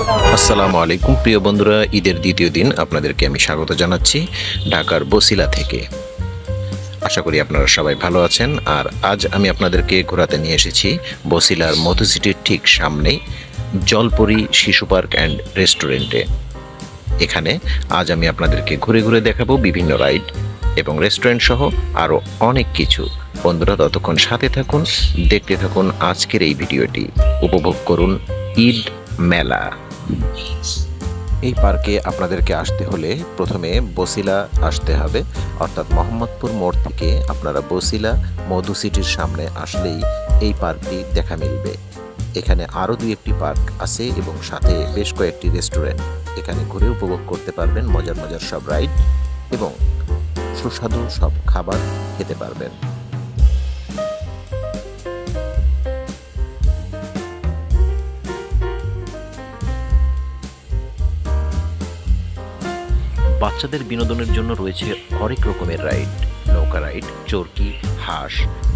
আসসালামু আলাইকুম, প্রিয় বন্ধুরা, ঈদের দ্বিতীয় দিন আপনাদেরকে আমি স্বাগত জানাচ্ছি ঢাকার বসিলা থেকে। আশা করি আপনারা সবাই ভালো আছেন। আর আজ আমি আপনাদেরকে ঘোরাতে নিয়ে এসেছি বসিলার মধু সিটির ঠিক সামনেই জলপরি শিশু পার্ক অ্যান্ড রেস্টুরেন্টে। এখানে আজ আমি আপনাদেরকে ঘুরে ঘুরে দেখাবো বিভিন্ন রাইড এবং রেস্টুরেন্ট সহ আরও অনেক কিছু। বন্ধুরা, ততক্ষণ সাথে থাকুন, দেখতে থাকুন আজকের এই ভিডিওটি। উপভোগ করুন ঈদ মেলা। এই পার্কে আপনাদেরকে আসতে হলে প্রথমে বসিলা আসতে হবে। অর্থাৎ মোহাম্মদপুর মোড় থেকে আপনারা বসিলা, মধু সিটির সামনে আসলেই এই পার্কটি দেখা মিলবে। এখানে আরও দুই একটি পার্ক আছে এবং সাথে বেশ কয়েকটি রেস্টুরেন্ট। এখানে ঘুরে উপভোগ করতে পারবেন মজার মজার সব রাইড এবং সুস্বাদু সব খাবার খেতে পারবেন। বাচ্চাদের বিনোদনের জন্য রয়েছে হরেক রকমের রাইড, নৌকা রাইড, চরকি, হাঁস,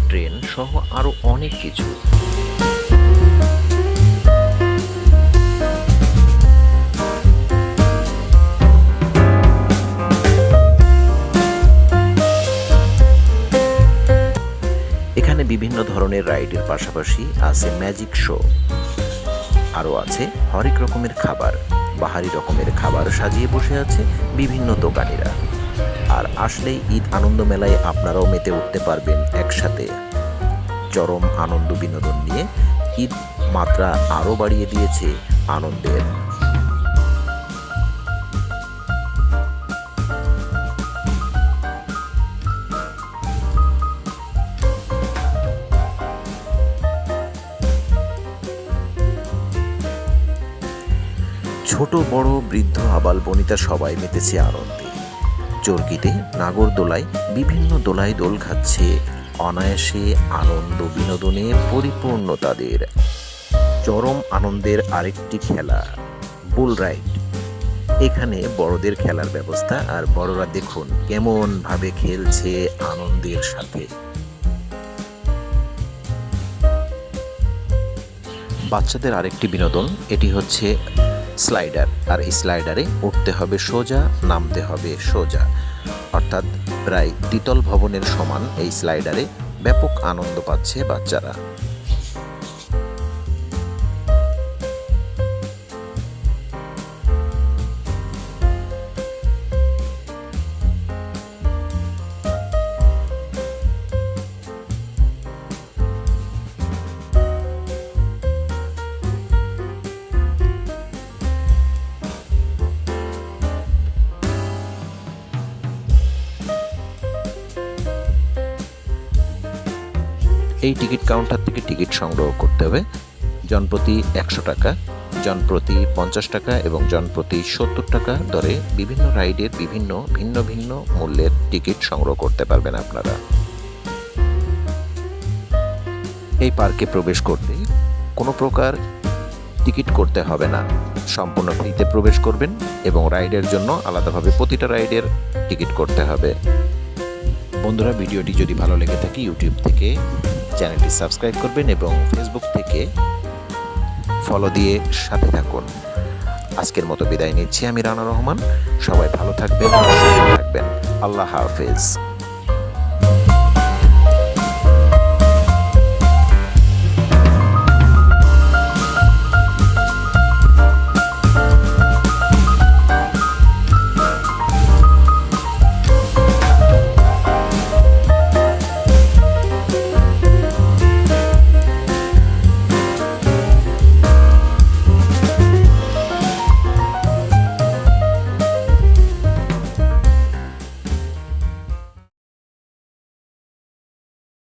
ট্রেন সহ আরও অনেক কিছু। এখানে বিভিন্ন ধরনের রাইডের পাশাপাশি আছে ম্যাজিক শো। আরও আছে হরেক রকমের খাবার। বাহারি রকমের খাবার সাজিয়ে বসে আছে বিভিন্ন দোকানিরা। আর আসলে ঈদ আনন্দ মেলায় আপনারাও মেতে উঠতে পারবেন একসাথে। চরম আনন্দ বিনোদন নিয়ে ঈদ মাত্রা আরও বাড়িয়ে দিয়েছে আনন্দের ছোট, বড়, বৃদ্ধ, আবাল বনিতা সবাই মেতেছে আনন্দে। চরকিতে নাগরদোলায় বিভিন্ন দোলায় দোল খাচ্ছে। অনায়াসে আনন্দ বিনোদনে পরিপূর্ণ তাদের। চরম আনন্দের আরেকটি খেলা, বুল রাইড। এখানে বড়দের খেলার ব্যবস্থা আর বড়রা দেখুন কেমন ভাবে খেলছে আনন্দের সাথে। বাচ্চাদের আরেকটি বিনোদন, এটি হচ্ছে স্লাইডার আর এই স্লাইডারে উঠতে হবে সোজা, নামতে হবে সোজা। অর্থাৎ প্রায় দ্বিতল ভবনের সমান এই স্লাইডারে ব্যাপক আনন্দ পাচ্ছে বাচ্চারা। এই টিকিট কাউন্টার থেকে টিকিট সংগ্রহ করতে হবে। জনপ্রতি একশো টাকা, জনপ্রতি পঞ্চাশ টাকা এবং জনপ্রতি সত্তর টাকা দরে বিভিন্ন রাইডের বিভিন্ন ভিন্ন ভিন্ন মূল্যের টিকিট সংগ্রহ করতে পারবেন আপনারা। এই পার্কে প্রবেশ করতে কোনো প্রকার টিকিট করতে হবে না। সম্পূর্ণ ফ্রিতে প্রবেশ করবেন এবং রাইডের জন্য আলাদাভাবে প্রতিটা রাইডের টিকিট করতে হবে। বন্ধুরা, ভিডিওটি যদি ভালো লেগে থাকে, ইউটিউব থেকে চ্যানেলটি সাবস্ক্রাইব করবেন এবং ফেসবুক থেকে ফলো দিয়ে সাথে থাকুন। আজকের মতো বিদায় নিচ্ছি আমি রানা রহমান। সবাই ভালো থাকবেন থাকবেন। আল্লাহ হাফেজ।